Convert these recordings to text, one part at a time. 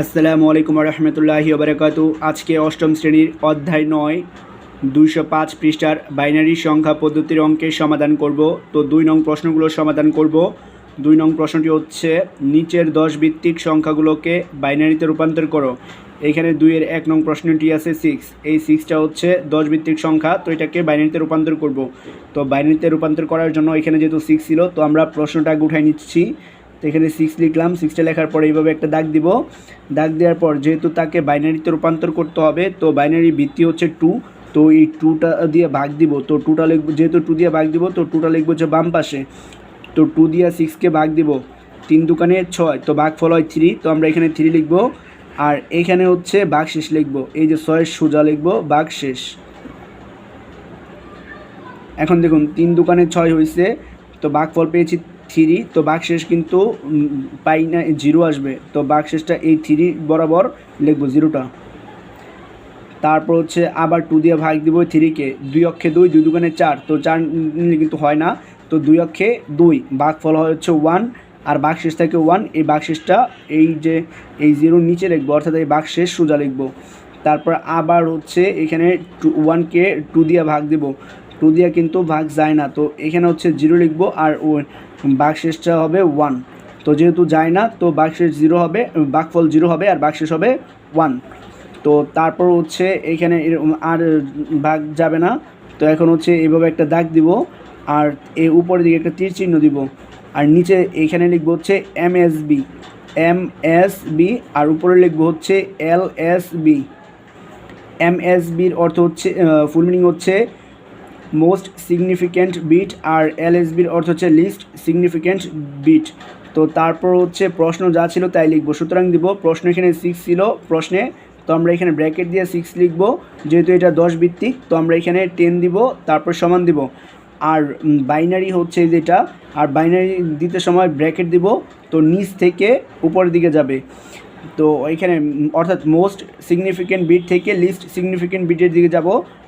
আসসালামু আলাইকুম রহমতুল্লাহি ওবরাকাত। আজকে অষ্টম শ্রেণির অধ্যায় নয়, দুইশো পাঁচ পৃষ্ঠার বাইনারি সংখ্যা পদ্ধতির অঙ্কের সমাধান করব। তো দুই নং প্রশ্নগুলো সমাধান করব। দুই নং প্রশ্নটি হচ্ছে, নিচের দশ ভিত্তিক সংখ্যাগুলোকে বাইনারিতে রূপান্তর করো। এখানে দুইয়ের এক নং প্রশ্নটি আছে সিক্স এই সিক্সটা হচ্ছে দশ ভিত্তিক সংখ্যা, তো এটাকে বাইনারিতে রূপান্তর করব। তো বাইনারিতে রূপান্তর করার জন্য এখানে যেহেতু সিক্স ছিল, তো আমরা প্রশ্নটা আগে উঠাই নিচ্ছি। তো এখানে সিক্স লিখলাম সিক্সটা লেখার পর এইভাবে একটা দাগ দিব। দাগ দেওয়ার পর যেহেতু তাকে বাইনারিতে রূপান্তর করতে হবে, তো বাইনারি ভিত্তি হচ্ছে টু তো এই টুটা দিয়ে ভাগ দিব। তো টুটা লিখব, যেহেতু টু দিয়ে ভাগ দিব, তো টুটা লিখব হচ্ছে বাম পাশে। তো টু দিয়ে সিক্সকে ভাগ দিব, তিন দোকানে ছয়, তো ভাগ ফল হয় থ্রি তো আমরা এখানে থ্রি লিখব। আর এখানে হচ্ছে বাঘ শেষ লিখব, এই যে ছয়ের সোজা লিখব বাঘ শেষ এখন দেখুন, তিন দোকানে ছয় হয়েছে তো বাঘ ফল পেয়েছি থ্রি, তো বাঘ শেষ কিন্তু পাই না, জিরো আসবে। তো বাঘ শেষটা এই থ্রি বরাবর লিখব জিরোটা। তারপর হচ্ছে আবার টু দিয়ে ভাগ দিব থ্রিকে। দুই অক্ষে দুই দুই দোকানে চার, তো চার কিন্তু হয় না। তো দুই অক্ষে দুই বাঘ ফল হচ্ছে ওয়ান আর বাঘ শেষ থাকে ওয়ান এই বাঘ শেষটা এই যে এই জিরোর নিচে লিখব, অর্থাৎ এই বাঘ শেষ সোজা লিখব। তারপর আবার হচ্ছে এখানে টু ওয়ানকে টু দিয়ে ভাগ দিব। টু দিয়ে কিন্তু ভাগ যায় না। তো এখানে হচ্ছে জিরো লিখব আর ও বাঘ শেষটা হবে ওয়ান তো যেহেতু যায় না, তো বাঘ শেষ জিরো হবে বাঘফল জিরো হবে আর বাঘ শেষ হবে ওয়ান তো তারপর হচ্ছে এখানে আর ভাগ যাবে না। তো এখন হচ্ছে এইভাবে একটা দাগ দিব আর এই উপরের দিকে একটা তীর চিহ্ন দিব। আর নিচে এখানে লিখব হচ্ছে M S B M S B আর উপরে লিখব হচ্ছে L S B M S বির অর্থ হচ্ছে ফুল মিনিং হচ্ছে মোস্ট সিগনিফিক্যান্ট বিট আর এলএসবির অর্থ হচ্ছে লিস্ট সিগনিফিক্যান্ট বিট তো তারপর হচ্ছে প্রশ্ন যা ছিল তাই লিখব। সুতরাং দিব, প্রশ্ন এখানে সিক্স ছিল, প্রশ্নে তো আমরা এখানে ব্র্যাকেট দিয়ে সিক্স লিখব, যেহেতু এটা দশ ভিত্তিক তো আমরা এখানে টেন দিব, তারপর সমান দিব। আর বাইনারি হচ্ছে যেটা, আর বাইনারি দিতে সময় ব্র্যাকেট দিব, তো নিচ থেকে উপরের দিকে যাবে। তো এখানে অর্থাৎ মোস্ট সিগনিফিকেন্ট বিট থেকে লিস্ট সিগনিফিকেন্ট বিটের দিকে যাব।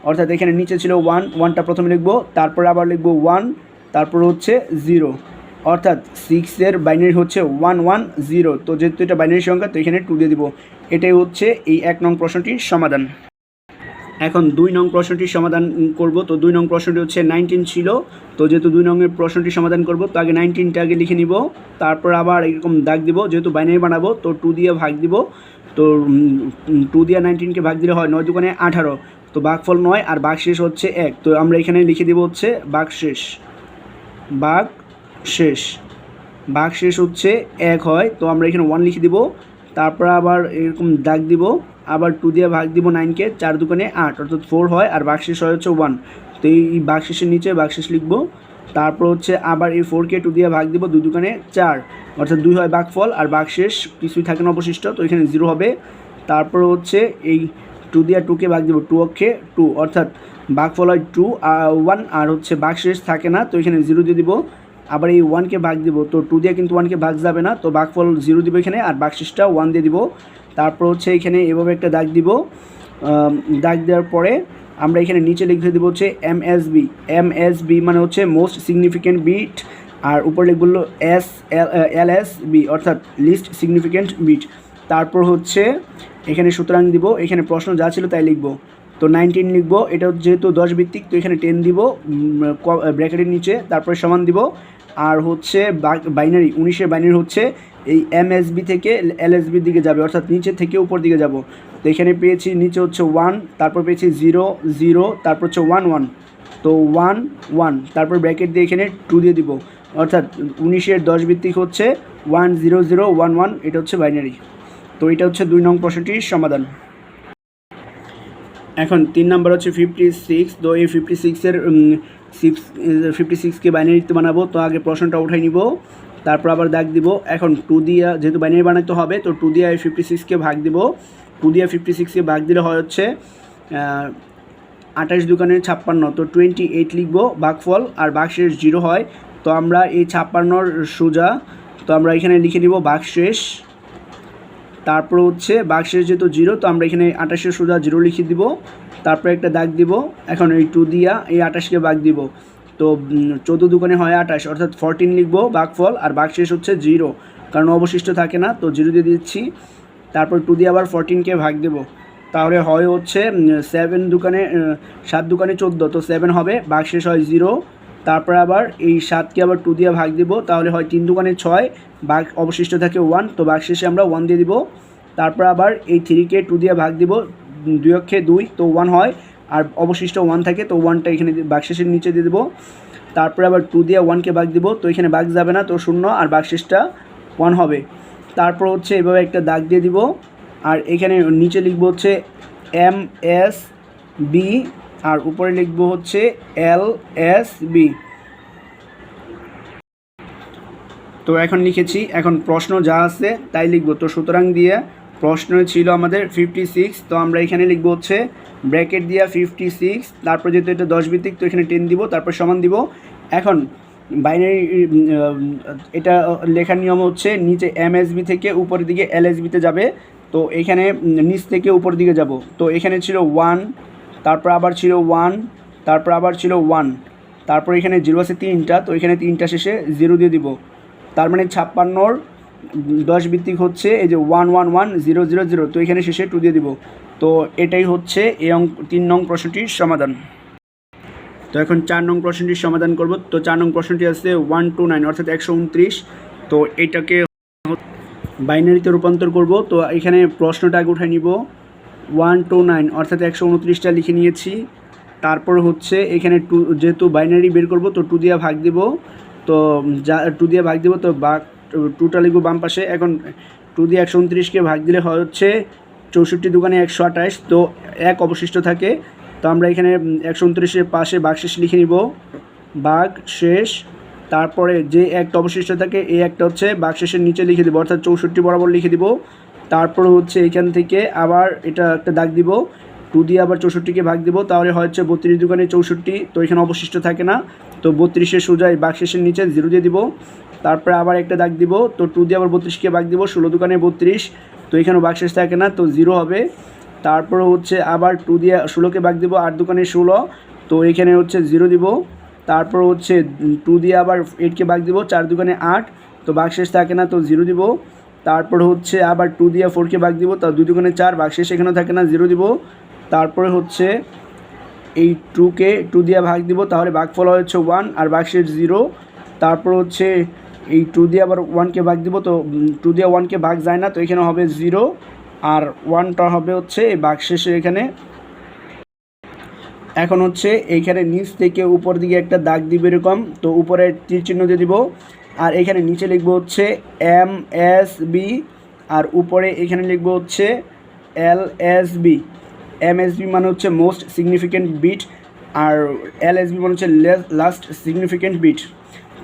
অর্থাৎ এখানে নিচে ছিল ওয়ান ওয়ানটা প্রথমে লিখব, তারপর আবার লিখব ওয়ান তারপর হচ্ছে জিরো অর্থাৎ সিক্সের বাইনারি হচ্ছে ওয়ান ওয়ান জিরো তো যেহেতু এটা বাইনারি সংখ্যা, তো এখানে টু দিয়ে দিব। এটাই হচ্ছে এই এক নং প্রশ্নটির সমাধান। এখন দুই নং প্রশ্নটির সমাধান করব। তো দুই নং প্রশ্নটি হচ্ছে নাইনটিন ছিল। তো যেহেতু দুই নংয়ের প্রশ্নটি সমাধান করব, তো আগে নাইনটিনটা আগে লিখে নিব। তারপর আবার এরকম দাগ দিব, যেহেতু বাইনারি বানাবো, তো টু দিয়ে ভাগ দিব। তো টু দিয়ে নাইনটিনকে ভাগ দিলে হয় নয় দোকানে আঠারো। তো বাঘফল নয় আর বাঘ শেষ হচ্ছে এক। তো আমরা এখানে লিখে দিব হচ্ছে বাঘ শেষ বাঘ শেষ বাঘ শেষ হচ্ছে এক হয়। তো আমরা এখানে ওয়ান লিখে দিব। তারপর আবার এরকম দাগ দিব। আবার টু দিয়ে ভাগ দিব নাইনকে চার দোকানে আট, অর্থাৎ ফোর হয়, আর বাঘশেষ হয় হচ্ছে ওয়ান তো এই বাকশেষের নিচে বাঘ শেষ লিখব। তারপর হচ্ছে আবার এই ফোরকে টু দিয়ে ভাগ দিব, দুই দোকানে চার। অর্থাৎ দুই হয় বাঘ ফল আর বাঘ শেষ কিছুই থাকে না অবশিষ্ট, তো এখানে জিরো হবে। তারপর হচ্ছে এই টু দিয়ে টুকে ভাগ দিব টু অক্ষে টু অর্থাৎ বাঘ ফল হয় টু আর ওয়ান আর হচ্ছে বাঘ শেষ থাকে না, তো এখানে জিরো দিয়ে দিব। আবার এই ওয়ানকে ভাগ দিব, তো টু দিয়ে কিন্তু ওয়ানকে ভাগ যাবে না, তো বাঘফল জিরো দিব এখানে, আর বাঘশেষটা ওয়ান দিয়ে দিব। তারপর হচ্ছে এখানে এভাবে একটা দাগ দিব দাগ দেওয়ার পরে আমরা এখানে নিচে লিখে দেবো হচ্ছে M S B M S B মানে হচ্ছে মোস্ট সিগনিফিক্যান্ট বিট আর উপরে লিখব এস এল এস বি অর্থাৎ লিস্ট সিগনিফিক্যান্ট বিট তারপর হচ্ছে এখানে সুতরাং দিব, এখানে প্রশ্ন যা ছিল তাই লিখব। তো নাইনটিন লিখব, এটা যেহেতু দশ ভিত্তিক, তো এখানে টেন দিব ব্র্যাকেটের নিচে, তারপরে সমান দিব। আর হচ্ছে বাইনারি উনিশের বাইনারি হচ্ছে এই এমএসবি থেকে এলএসবির দিকে যাবে, অর্থাৎ নিচে থেকে উপর দিকে যাব। তো এখানে পেয়েছি নিচে হচ্ছে ওয়ান তারপর পেয়েছি জিরো জিরো তারপর হচ্ছে ওয়ান ওয়ান তো ওয়ান ওয়ান তারপর ব্র্যাকেট দিয়ে এখানে টু দিয়ে দিব। অর্থাৎ উনিশের দশ ভিত্তিক হচ্ছে one zero zero one one এটা হচ্ছে বাইনারি তো এটা হচ্ছে দুই নং প্রশ্নটির সমাধান। এখন তিন নম্বর হচ্ছে ফিফটি সিক্স তো এই ফিফটি সিক্সের সিক্স ফিফটি সিক্সকে বাইনারিতে বানাবো, তো আগে প্রশ্নটা উঠাই নিব। তারপর আবার দাগ দিব। এখন টু দিয়া যেহেতু বাইনারি বানাতে হবে, তো টু দিয়া ফিফটি সিক্সকে ভাগ দিব। টু দিয়া ফিফটি সিক্সকে ভাগ দিলে হয় হচ্ছে আঠাশ দোকানের ছাপ্পান্ন, তো টোয়েন্টি এইট লিখব বাঘফল আর বাঘশেষ জিরো হয়। তো আমরা এই ছাপ্পান্নর সোজা, তো আমরা এখানে লিখে নিব বাঘশেষ তারপর হচ্ছে বাক্সের যেহেতু জিরো তো আমরা এখানে আঠাশের সোজা জিরো লিখে দিব। তারপরে একটা দাগ দিব। এখন এই টু দিয়া এই আঠাশকে বাগ দিব। তো চোদ্দ দোকানে হয় আঠাশ, অর্থাৎ ফরটিন লিখব, বাঘফল, আর বাঘ শেষ হচ্ছে জিরো কারণ অবশিষ্ট থাকে না, তো জিরো দিয়ে দিচ্ছি, তারপর টু দিয়ে আবার ফোরটিনকে ভাগ দেবো, তাহলে হয় হচ্ছে সেভেন দোকানে সাত দোকানে চোদ্দ, তো সেভেন হবে ভাগ শেষ হয় জিরো তারপর আবার এই সাতকে আবার টু দিয়ে ভাগ দেবো, তাহলে হয় তিন দোকানে ছয় ভাগ অবশিষ্ট থাকে ওয়ান তো ভাগ শেষে আমরা ওয়ান দিয়ে দিব, তারপর আবার এই থ্রিকে টু দিয়ে ভাগ দিব দুই অক্ষে দুই, তো ওয়ান হয় আর অবশিষ্ট ওয়ান থাকে, তো ওয়ানটা এখানে বাকশেষের নিচে দিয়ে দেবো। তারপরে আবার টু দিয়ে ওয়ানকে ভাগ দিব, তো এখানে ভাগ যাবে না, তো শূন্য, আর বাকশেষটা ওয়ান হবে। তারপর হচ্ছে এভাবে একটা দাগ দিয়ে দিব, আর এখানে নিচে লিখব হচ্ছে এম এস বি আর উপরে লিখব হচ্ছে এল এস বি তো এখন লিখেছি, এখন প্রশ্ন যা আছে তাই লিখব। তো সুতরাং দিয়ে প্রশ্ন ছিল আমাদের ফিফটি সিক্স তো আমরা এখানে লিখব হচ্ছে ব্র্যাকেট দিয়া ফিফটি সিক্স তারপর যেহেতু এটা দশ ভিত্তিক, তো এখানে টেন দিব, তারপর সমান দিব। এখন বাইনারি এটা লেখার নিয়ম হচ্ছে নিচে এমএসবি থেকে উপরের দিকে এলএসবিতে যাবে। তো এখানে নিচ থেকে উপর দিকে যাব। তো এখানে ছিল ওয়ান তারপর আবার ছিল ওয়ান তারপর আবার ছিল ওয়ান তারপর এখানে জিরো আছে তিনটা, তো এখানে তিনটা শেষে জিরো দিয়ে দিব। তার মানে ছাপ্পান্নর দশ ভিত্তিক হচ্ছে এই যে one one one zero zero zero. তো এখানে শেষে টু দিয়ে দিব। তো এটাই হচ্ছে এই অঙ্ক তিন নং প্রশ্নটির সমাধান। তো এখন চার নং প্রশ্নটির সমাধান করব। তো চার নং প্রশ্নটি আছে ওয়ান টু নাইন অর্থাৎ একশো উনত্রিশ। তো এটাকে বাইনারিতে রূপান্তর করব। তো এখানে প্রশ্নটা আগে উঠে নিব। ওয়ান টু নাইন অর্থাৎ একশো উনত্রিশটা লিখে নিয়েছি। তারপর হচ্ছে এখানে টু যেহেতু বাইনারি বের করব, তো টু দিয়ে ভাগ দিব। তো যা টু দিয়ে ভাগ দিব, তো বাঘ টুটা লিখব বাম পাশে। এখন টু দিয়ে একশো উনত্রিশকে ভাগ দিলে হচ্ছে চৌষট্টি দোকানে একশো আঠাশ। তো এক অবশিষ্ট থাকে। তো আমরা এখানে একশো উনত্রিশের পাশে বাঘ শেষ লিখে নিব। বাঘ শেষ। তারপরে যে একটা অবশিষ্ট থাকে, এই একটা হচ্ছে বাঘ শেষের নিচে লিখে দেবো। অর্থাৎ চৌষট্টি বরাবর লিখে দিব। তারপর হচ্ছে এখান থেকে আবার এটা একটা দাগ দিব। টু দিয়ে আবার চৌষট্টিকে ভাগ দিব। তাহলে হচ্ছে বত্রিশ দোকানে চৌষট্টি। তো এখানে অবশিষ্ট থাকে না। তো বত্রিশের সোজাই বাঘ শেষের নিচে জিরো দিয়ে দিব। তারপরে আবার একটা দাগ দিব, তো টু দিয়ে আবার বত্রিশকে ভাগ দিব, ষোলো দোকানে বত্রিশ, তো এখানেও বাঘ শেষ থাকে না, তো জিরো হবে। তারপর হচ্ছে আবার টু দিয়ে ষোলোকে ভাগ দিব, আট দোকানে ষোলো, তো এখানে হচ্ছে জিরো দিব। তারপর হচ্ছে টু দিয়ে আবার এইটকে ভাগ দিব, চার দোকানে আট, তো বাঘ শেষ থাকে না, তো জিরো দিব। তারপর হচ্ছে আবার টু দিয়ে ফোরকে ভাগ দিব, তো দুই দোকানে চার বাঘ শেষ এখানেও থাকে না, জিরো দিব। তারপরে হচ্ছে এই টুকে টু দিয়ে ভাগ দিব, তাহলে ভাগফল হচ্ছে ওয়ান আর ভাগশেষ জিরো। তারপর হচ্ছে এই টু দিয়ে আবার ওয়ানকে ভাগ দিব, তো টু দিয়ে ওয়ানকে ভাগ যায় না, তো এখানে হবে জিরো আর ওয়ানটা হবে হচ্ছে এই ভাগ শেষে এখানে। এখন হচ্ছে এইখানে নিচ থেকে উপর দিকে একটা দাগ দিবে এরকম, তো উপরে তীর চিহ্ন দিয়ে দিব, আর এখানে নিচে লিখব হচ্ছে এম এস বি আর উপরে এখানে লিখব হচ্ছে L S B M S B মানে হচ্ছে মোস্ট সিগনিফিক্যান্ট বিট আর এল এস বি মানে হচ্ছে লাস্ট সিগনিফিক্যান্ট বিট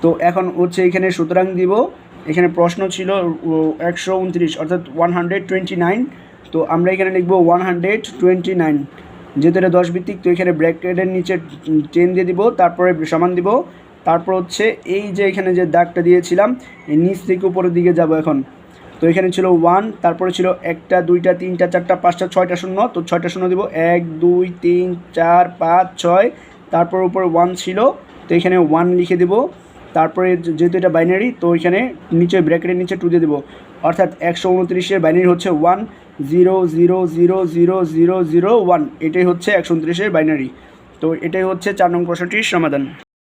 তো এখন হচ্ছে এখানে সুতরাং দিব, এখানে প্রশ্ন ছিল একশো উনত্রিশ, অর্থাৎ ওয়ান হান্ড্রেড টোয়েন্টি নাইন তো আমরা এখানে লিখব ওয়ান হান্ড্রেড টোয়েন্টি নাইন যেহেতু এটা দশ ভিত্তিক তো এখানে ব্র্যাকেটের নিচে চেন দিয়ে দিব, তারপরে সমান দিব, তারপর হচ্ছে এই যে এখানে যে দাগটা দিয়েছিলাম, এই নিচ থেকে উপরের দিকে যাব এখন। তো এখানে ছিল ওয়ান তারপরে ছিল একটা, দুইটা, তিনটা, চারটা, পাঁচটা, ছয়টা শূন্য, তো ছয়টা শূন্য দিব, এক, দুই, তিন, চার, পাঁচ, ছয়, তারপর উপরে ওয়ান ছিল, তো এখানে ওয়ান লিখে দেব। তারপরে যেহেতু এটা বাইনারি তো এখানে নিচে ব্র্যাকেটের নিচে টু দিয়ে দেবো। অর্থাৎ একশো উনত্রিশের বাইনারি হচ্ছে one zero zero zero zero zero zero one এটাই হচ্ছে একশো উনত্রিশের বাইনারি তো এটাই হচ্ছে চার নং প্রশ্নটির সমাধান।